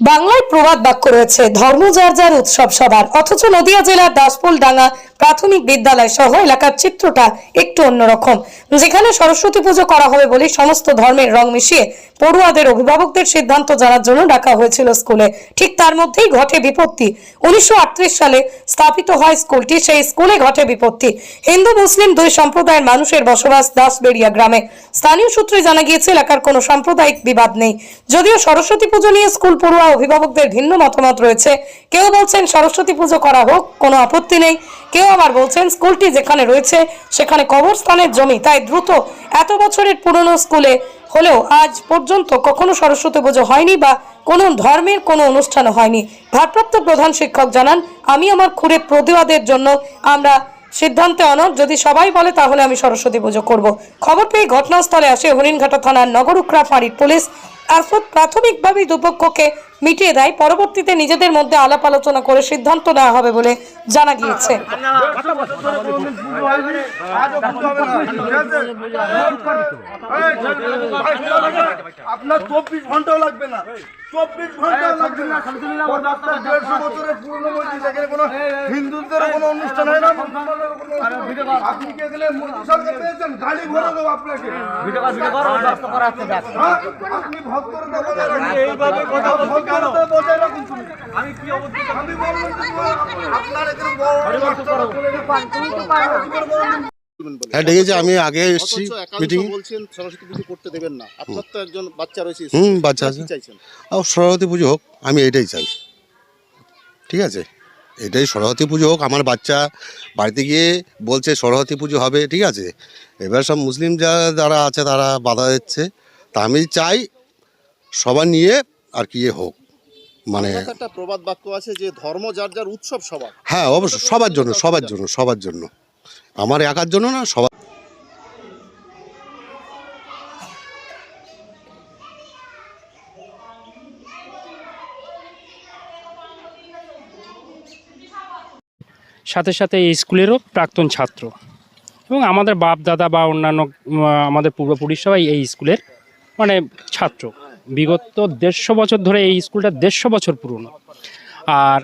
বাংলায় প্রবাদ বাক্য রয়েছে ধর্ম যার যার উৎসব সবার। অথচ নদিয়া জেলার দাসপুল ডাঙ্গা প্রাথমিক বিদ্যালয় সহ এলাকার চিত্রটা একটু অন্যরকম। যেখানে সরস্বতী পুজো করা হবে বলে সমস্ত ধর্মের রং মিশিয়ে পড়ুয়াদের অভিভাবকদের সিদ্ধান্ত জানার জন্য ডাকা হয়েছিল স্কুলে। ঠিক তার মধ্যেই ঘটে বিপত্তি। উনিশশো সালে স্থাপিত হয় স্কুলটি, সেই স্কুলে ঘটে বিপত্তি। হিন্দু, মুসলিম দুই সম্প্রদায়ের মানুষের বসবাস দাসবেড়িয়া গ্রামে। স্থানীয় সূত্রে জানা গিয়েছে, এলাকার কোনো সাম্প্রদায়িক বিবাদ নেই। যদিও সরস্বতী পুজো নিয়ে স্কুল পড়ুয়া অভিভাবকদের ভিন্ন মতামত রয়েছে। কেউ বলছেন, সরস্বতী পুজো করা হোক, কোনো আপত্তি নেই। কেউ আবার বলছেন, স্কুলটি যেখানে রয়েছে, সেখানে কবরস্থানের জমি। তাই দ্রুত এত বছরের পুরনো স্কুলে হলেও আজ পর্যন্ত কখনো সরস্বতী পুজো হয়নি বা কোনো ধর্মের কোনো অনুষ্ঠানও হয়নি। ভারপ্রাপ্ত প্রধান শিক্ষক জানান, আমি আমার খুঁড়ে প্রতিবাদের জন্য আমরা সিদ্ধান্তে অনর যদি সবাই বলে, তাহলে আমি সরস্বতী পুজো করব। খবর পেয়ে ঘটনাস্থলে আসে হরিণঘাটা থানার নগরুকরা ফাঁড়ির পুলিশ। আরফত প্রাথমিকভাবে দুপক্ষকে মিটিয়ে দেয়। পরবর্তীতে নিজেদের মধ্যে আলাপ আলোচনা করে সিদ্ধান্ত নেওয়া হবে বলে জানা গিয়েছে। আপনার চব্বিশ ঘন্টাও লাগবে না। চব্বিশ ঘন্টাও লাগবে না। দেড়শো বছরের পুরনো মসজিদ এখানে কোনো হিন্দুদের কোনো অনুষ্ঠান হয় না। মুসলমানেরও কোনো অনুষ্ঠান না। আপনি কে গেলে মোদী সরকার পেয়েছেন? গাড়ি ভরে দেবো আপনাকে? আপনি ভক্তরতা এইভাবে কথা আমি কি অবস্থা আমি বললাম আপনার এখানে বড় রাস্তাটা চলে গেছে। হ্যাঁ ডেকেছে আমি আগে এসেছি মিটিং বলছেন সরস্বতী পুজো করতে দেবেন না। আপনার তো একজন বাচ্চা রয়েছে হুম, বাচ্চা কি আছে। আর সরস্বতী পুজো হোক আমি এটাই চাই। ঠিক আছে? এটাই সরস্বতী পুজো হোক আমার বাচ্চা বাড়িতে গিয়ে বলছে সরস্বতী পুজো হবে ঠিক আছে? এবার সব মুসলিম যা যারা আছে তারা বাধা দিচ্ছে। তা আমি চাই সবার নিয়ে আর কি ইয়ে হোক মানে একটা প্রবাদ বাক্য আছে যে ধর্ম যার যার উৎসব সবার। হ্যাঁ অবশ্যই সবার জন্য সবার জন্য সবার জন্য। আমার একার জন্য না সবার সাথে সাথে এই স্কুলেরও প্রাক্তন ছাত্র। এবং আমাদের বাপ দাদা বা অন্যান্য আমাদের পূর্বপুরুষ সবাই এই স্কুলের মানে ছাত্র। বিগত দেড়শো বছর ধরে এই স্কুলটা দেড়শো বছর পুরনো। আর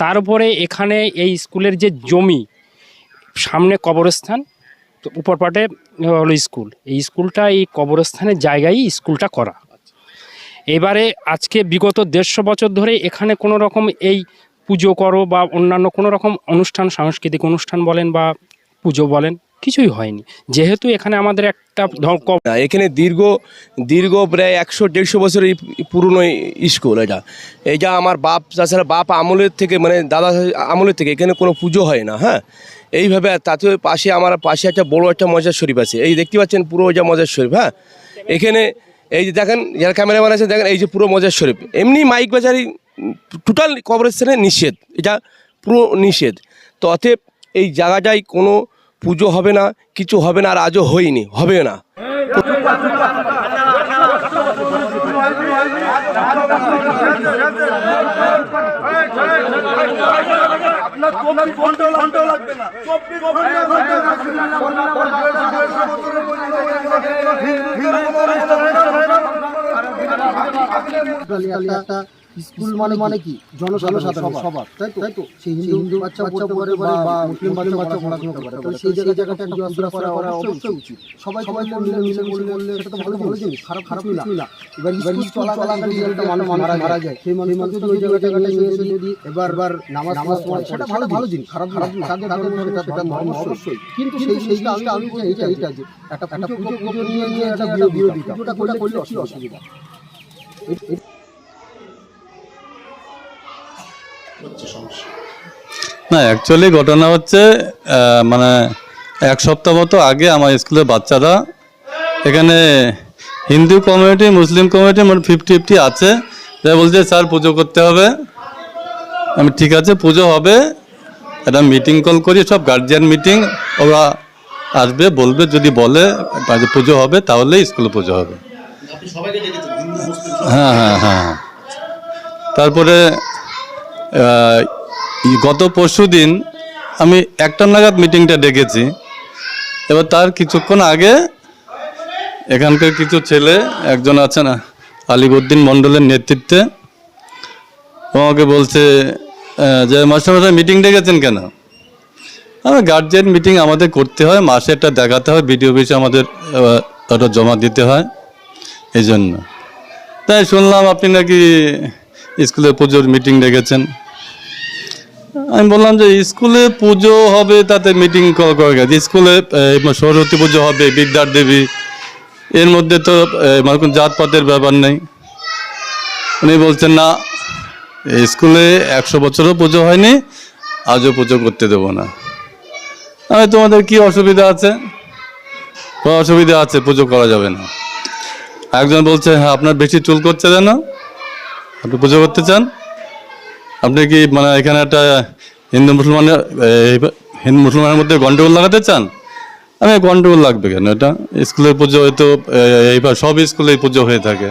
তার উপরে এখানে এই স্কুলের যে জমি, সামনে কবরস্থান, তো উপর পাটে হলো স্কুল। এই স্কুলটা এই কবরস্থানের জায়গায় স্কুলটা করা। এবারে আজকে বিগত দেড়শো বছর ধরে এখানে কোনো রকম এই পুজো করো বা অন্যান্য কোনো রকম অনুষ্ঠান, সাংস্কৃতিক অনুষ্ঠান বলেন বা পুজো বলেন কিছুই হয়নি। যেহেতু এখানে আমাদের একটা এখানে দীর্ঘ দীর্ঘ প্রায় একশো, দেড়শো বছরের পুরনো স্কুল এটা। এটা আমার বাপ, তাছাড়া বাপ আমলের থেকে মানে দাদা আমলের থেকে এখানে কোনো পুজো হয় না হ্যাঁ? এইভাবে তাতে পাশে আমার পাশে একটা বড় একটা মজার শরীফ আছে। এই দেখতে পাচ্ছেন পুরো ওইটা মজার শরীফ হ্যাঁ? এখানে এই যে দেখেন, যারা ক্যামেরাম্যান আছে, দেখেন এই যে পুরো মজার শরীফ। এমনি মাইক বাজারি টোটাল কবরস্থানে নিষেধ। এটা পুরো নিষেধ। তো অতএব এই জায়গাটায় কোনো পুজো হবে না কিছু হবে না আর আজও হয়নি হবে না। লাগবে না স্কুল মানে মানে কি? জনসাধারণ সবার। তাই তো? তাই তো? সেই হিন্দু হিন্দু বাচ্চা পড়তে পারে বা মুসলিম বাচ্চা বাচ্চা পড়াশোনা করতে পারে। তো সেই জায়গাটা একটা আশ্রা করা করা অবশ্যই উচিত। সবাই সবাই মিলে মিলে করলে সেটা তো ভালো ভালো জিনিস। খারাপ খারাপ কিছু না। এবার এবার স্কুল চলাকালীন যদি একটা মানুষ মারা মারা যায় সেই মানুষ মানুষ যদি ওই জায়গাটা নিয়ে এসে যদি এবার এবার নামাজ নামাজ পড়ে সেটা ভালো ভালো জিনিস। খারাপ খারাপ না তাদের তাদের সেটা সেটা ধর্ম অবশ্যই। কিন্তু সেই সেই জিনিসটা আমি বলছি এইটা এইটা যে একটা একটা পুজো পুজো নিয়ে নিয়ে একটা বিরোধিতা পুজোটা করলে করলে না অ্যাকচুয়ালি ঘটনা হচ্ছে মানে এক সপ্তাহ মতো আগে আমার স্কুলের বাচ্চারা এখানে হিন্দু কমিউনিটি মুসলিম কমিউনিটি মানে ফিফটি ফিফটি আছে। যারা বলছে স্যার পুজো করতে হবে। আমি ঠিক আছে পুজো হবে। একটা মিটিং কল করি সব গার্জিয়ান মিটিং ওরা আসবে বলবে যদি বলে পুজো হবে তাহলে স্কুলে পুজো হবে। হ্যাঁ হ্যাঁ হ্যাঁ। তারপরে গত পরশু দিন আমি একটা নাগাদ মিটিংটা ডেকেছি। এবার তার কিছুক্ষণ আগে এখানকার কিছু ছেলে, একজন আছেন আলিবুদ্দিন মণ্ডলের নেতৃত্বে আমাকে বলছে যে মাস্টারমশাই মিটিং ডেকেছেন কেন? আমি গার্জেন মিটিং আমাদের করতে হয়, মাসে একটা দেখাতে হয় বিডিও অফিসে আমাদের ওটা জমা দিতে হয় এই জন্য তাই শুনলাম আপনি নাকি স্কুলে পুজোর মিটিং ডেকেছেন। আমি বললাম যে স্কুলে পুজো হবে, তাতে মিটিং করে গেছে। স্কুলে সরস্বতী পুজো হবে, বিদ্যার দেবী। এর মধ্যে তো মানে কোনো জাতপাতের ব্যাপার নেই। উনি বলছেন, না স্কুলে একশো বছরও পুজো হয়নি, আজও পুজো করতে দেবো না। আমি, তোমাদের কি অসুবিধা আছে? কোনো অসুবিধা আছে, পুজো করা যাবে না। একজন বলছে হ্যাঁ আপনার বেশি চুল করছে যেন, আপনি পুজো করতে চান? আপনি কি মানে এখানে একটা হিন্দু মুসলমানের হিন্দু মুসলমানের মধ্যে গন্ডগোল লাগাতে চান? আমি গন্ডগোল লাগবে কেন এটা? স্কুলের পুজো হয়তো এইবার সব স্কুলেই পুজো হয়ে থাকে।